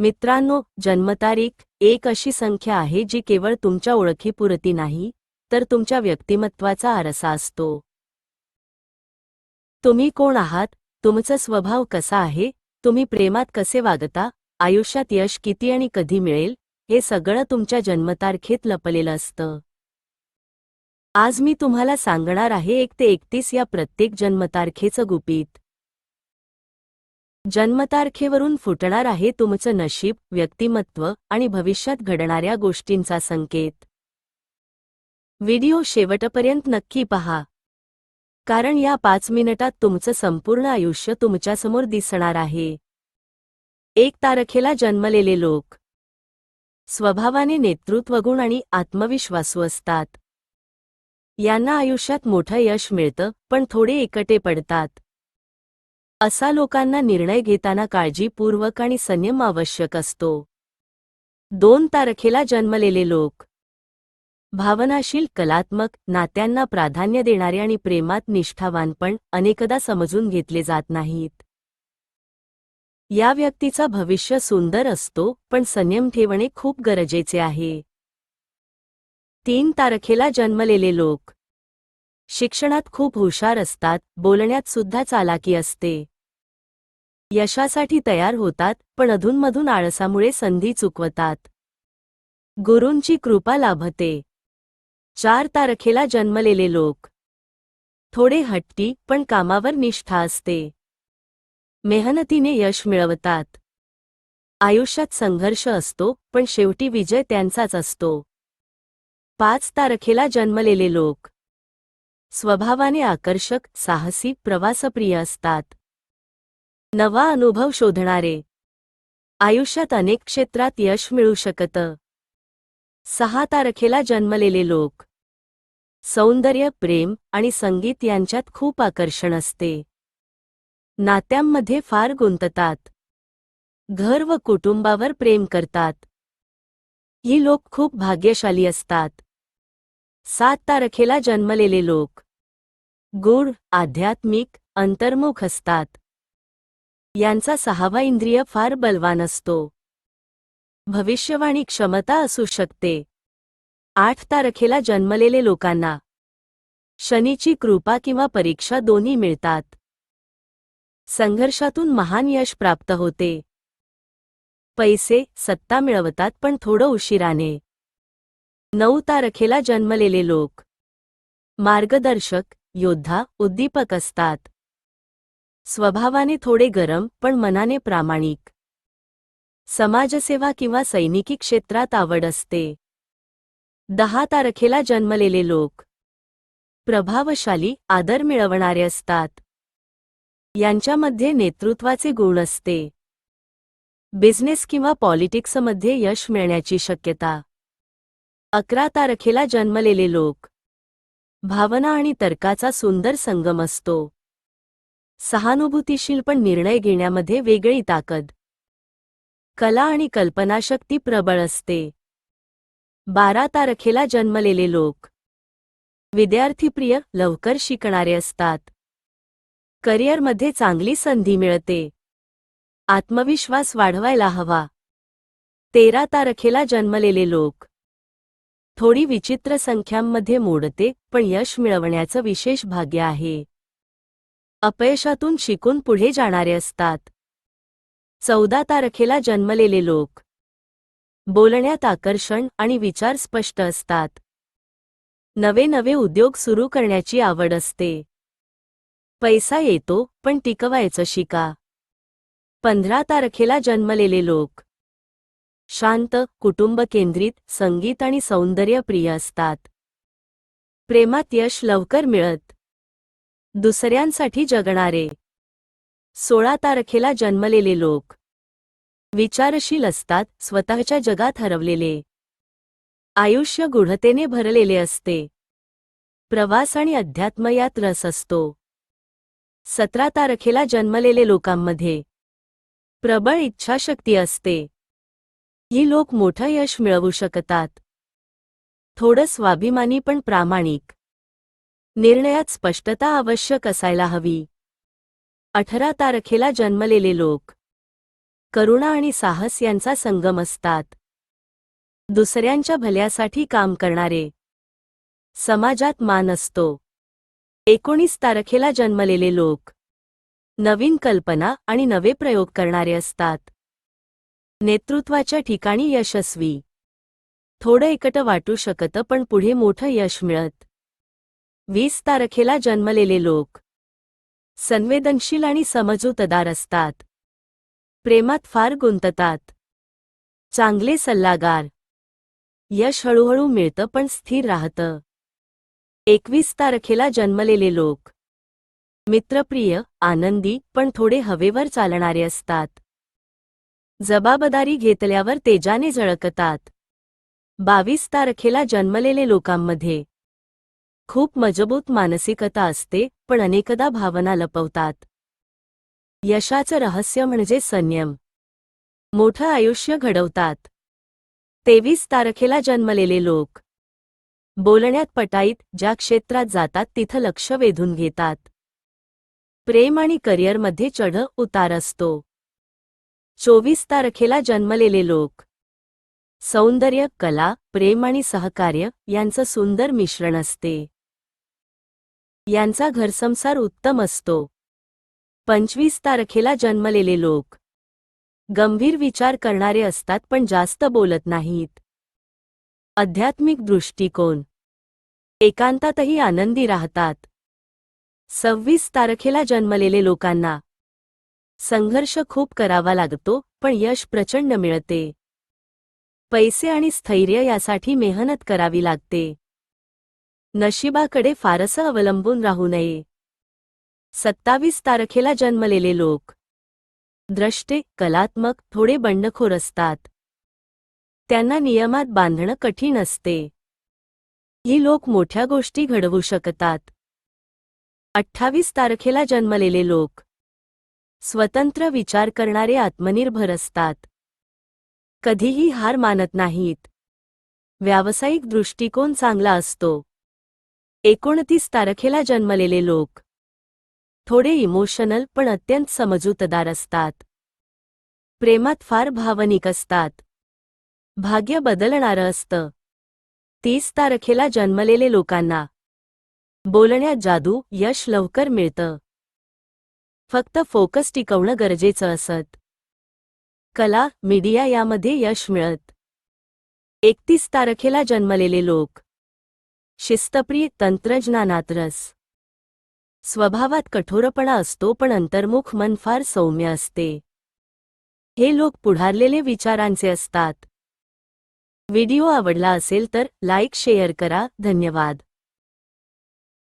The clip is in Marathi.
मित्रांनो जन्मतारीख एक अशी संख्या आहे जी केवळ तुमच्या ओळखीपुरती नाही तर तुमच्या व्यक्तिमत्वाचा आरसा असतो. तुम्ही कोण आहात? तुमचा स्वभाव कसा आहे? तुम्ही प्रेमात कसे वागता? आयुष्यात यश किती आणि कधी मिळेल? हे सगळं तुमच्या जन्मतारखेत लपलेलं असतं. आज मी तुम्हाला सांगणार आहे एक ते एकतीस या प्रत्येक जन्मतारखेचं गुपित. जन्मतारखेवरून फुटणार आहे तुमचं नशीब व्यक्तिमत्व आणि भविष्यात घडणाऱ्या गोष्टींचा संकेत. व्हिडिओ शेवटपर्यंत नक्की पहा. कारण या पाच मिनिटात तुमचं संपूर्ण आयुष्य तुमच्यासमोर दिसणार आहे. एक तारखेला जन्मलेले लोक. स्वभावाने नेतृत्वगुण आणि आत्मविश्वासू असतात. यांना आयुष्यात मोठं यश मिळतं पण थोडे एकटे पडतात. असा लोकांना निर्णय घेताना काळजीपूर्वक आणि संयम आवश्यक असतो. दोन तारखेला जन्मलेले लोक. भावनाशील कलात्मक नात्यांना प्राधान्य देणारे आणि प्रेमात निष्ठावान पण अनेकदा समजून घेतले जात नाहीत. या व्यक्तीचा भविष्य सुंदर असतो पण संयम ठेवणे खूप गरजेचे आहे. तीन तारखेला जन्मलेले लोक. शिक्षणात खूप हुशार असतात बोलण्यात सुद्धा चालाकी असते. यशासाठी तयार होतात पण अधूनमधून आळसामुळे संधी चुकवतात. गुरूंची कृपा लाभते. चार तारखेला जन्मलेले लोक. थोडे हट्टी पण कामावर निष्ठा असते. मेहनतीने यश मिळवतात. आयुष्यात संघर्ष असतो पण शेवटी विजय त्यांचाच असतो. पाच तारखेला जन्मलेले लोक. स्वभावाने आकर्षक साहसी प्रवासप्रिय असतात. नवा अनुभव शोधणारे. आयुष्यात अनेक क्षेत्रात यश मिळू शकतं. सहा तारखेला जन्मलेले लोक. सौंदर्य प्रेम आणि संगीत यांच्यात खूप आकर्षण असते. नात्यांमध्ये फार गुंततात. घर व कुटुंबावर प्रेम करतात. ही लोक खूप भाग्यशाली असतात. सात तारखेला जन्मलेले लोक. गुढ आध्यात्मिक अंतर्मुख असतात. यांचा सहावा इंद्रिय फार बलवान असतो. भविष्यवाणी क्षमता असू शकते. आठ तारखेला जन्मलेले लोकांना शनीची कृपा किंवा परीक्षा दोन्ही मिळतात. संघर्षातून महान यश प्राप्त होते. पैसे सत्ता मिळवतात पण थोडं उशिराने. नऊ तारखेला जन्मलेले लोक. मार्गदर्शक योद्धा उद्दीपक असतात. स्वभावाने थोडे गरम पण मनाने प्रामाणिक. समाजसेवा किंवा सैनिकी क्षेत्रात आवड असते. दहा तारखेला जन्मलेले लोक. प्रभावशाली आदर मिळवणारे असतात. यांच्यामध्ये नेतृत्वाचे गुण असते. बिझनेस किंवा पॉलिटिक्समध्ये यश मिळण्याची शक्यता. अकरा तारखेला जन्मलेले लोक. भावना आणि तर्काचा सुंदर संगम असतो. सहानुभूतीशील पण निर्णय घेण्यामध्ये वेगळी ताकद. कला आणि कल्पनाशक्ती प्रबळ असते. बारा तारखेला जन्मलेले लोक. विद्यार्थीप्रिय लवकर शिकणारे असतात. करिअरमध्ये चांगली संधी मिळते. आत्मविश्वास वाढवायला हवा. तेरा तारखेला जन्मलेले लोक. थोडी विचित्र संख्यांमध्ये मोडते पण यश मिळवण्याचं विशेष भाग्य आहे. अपयशातून शिकून पुढे जाणारे असतात. चौदा तारखेला जन्मलेले लोक. बोलण्यात आकर्षण आणि विचार स्पष्ट असतात. नवे नवे उद्योग सुरू करण्याची आवड असते. पैसा येतो पण टिकवायचं शिका. पंधरा तारखेला जन्मलेले लोक. शांत कुटुंब केंद्रित संगीत आणि सौंदर्य प्रिय असतात. प्रेमात यश लवकर मिळत. दुसऱ्यांसाठी जगणारे. सोळा तारखेला जन्मलेले लोक. विचारशील असतात स्वतःच्या जगात हरवलेले. आयुष्य गुढतेने भरलेले असते. प्रवास आणि अध्यात्म यात रस असतो. सतरा तारखेला जन्मलेले लोकांमध्ये. प्रबळ इच्छाशक्ती असते. ही लोक मोठं यश मिळवू शकतात. थोडं स्वाभिमानी पण प्रामाणिक. निर्णयात स्पष्टता आवश्यक असायला हवी. अठरा तारखेला जन्मलेले लोक. करुणा आणि साहस यांचा संगम असतात. दुसऱ्यांच्या भल्यासाठी काम करणारे. समाजात मान असतो. एकोणीस तारखेला जन्मलेले लोक. नवीन कल्पना आणि नवे प्रयोग करणारे असतात. नेतृत्वाच्या ठिकाणी यशस्वी. थोडं एकटं वाटू शकतं पण पुढे मोठं यश मिळत. वीस तारखेला जन्मलेले लोक. संवेदनशील आणि समजूतदार असतात. प्रेमात फार गुंततात. चांगले सल्लागार. यश हळूहळू मिळतं पण स्थिर राहतं. एकवीस तारखेला जन्मलेले लोक. मित्रप्रिय आनंदी पण थोडे हवेवर चालणारे असतात. जबाबदारी घेतल्यावर तेजाने झळकतात. बावीस तारखेला जन्मलेले लोकांमध्ये खूप मजबूत मानसिकता असते पण अनेकदा भावना लपवतात. यशाचं रहस्य म्हणजे संयम. मोठं आयुष्य घडवतात. तेवीस तारखेला जन्मलेले लोक. बोलण्यात पटाईत ज्या क्षेत्रात जातात तिथं लक्ष वेधून घेतात. प्रेम आणि करिअरमध्ये चढ उतार असतो. चोवीस तारखेला जन्मलेले लोक. सौंदर्य कला प्रेम आणि सहकार्य यांचं सुंदर मिश्रण असते. यांचा घरसंसार उत्तम असतो. पंचवीस तारखेला जन्मलेले लोक. गंभीर विचार करणारे असतात पण जास्त बोलत नाहीत. आध्यात्मिक दृष्टिकोन. एकांतातही आनंदी राहतात. सव्वीस तारखेला जन्मलेले लोकांना. संघर्ष खूप करावा लागतो पण यश प्रचंड मिळते. पैसे आणि स्थैर्य यासाठी मेहनत करावी लागते. नशिबाकडे फारसं अवलंबून राहू नये. सत्तावीस तारखेला जन्मलेले लोक. द्रष्टे कलात्मक थोडे बंडखोर असतात. त्यांना नियमात बांधणं कठीण असते. ही लोक मोठ्या गोष्टी घडवू शकतात. अठ्ठावीस तारखेला जन्मलेले लोक. स्वतंत्र विचार करणारे आत्मनिर्भर असतात. कधीही हार मानत नाहीत. व्यावसायिक दृष्टिकोन चांगला असतो. एकोणतीस तारखेला जन्मलेले लोक. थोडे इमोशनल पण अत्यंत समजूतदार असतात. प्रेमात फार भावनिक असतात. भाग्य बदलणारं असतं. तीस तारखेला जन्मलेले लोकांना. बोलण्यात जादू यश लवकर मिळतं. फक्त फोकस टिकवणं गरजेचं असत. कला मीडिया यामध्ये यश मिळत. एकतीस तारखेला जन्मलेले लोक. शिस्तप्रिय तंत्रज्ञानात रस. स्वभावात कठोरपणा असतो पण अंतर्मुख मन फार सौम्य असते. हे लोक पुढारलेले विचारांचे असतात. व्हिडिओ आवडला असेल तर लाईक शेअर करा. धन्यवाद.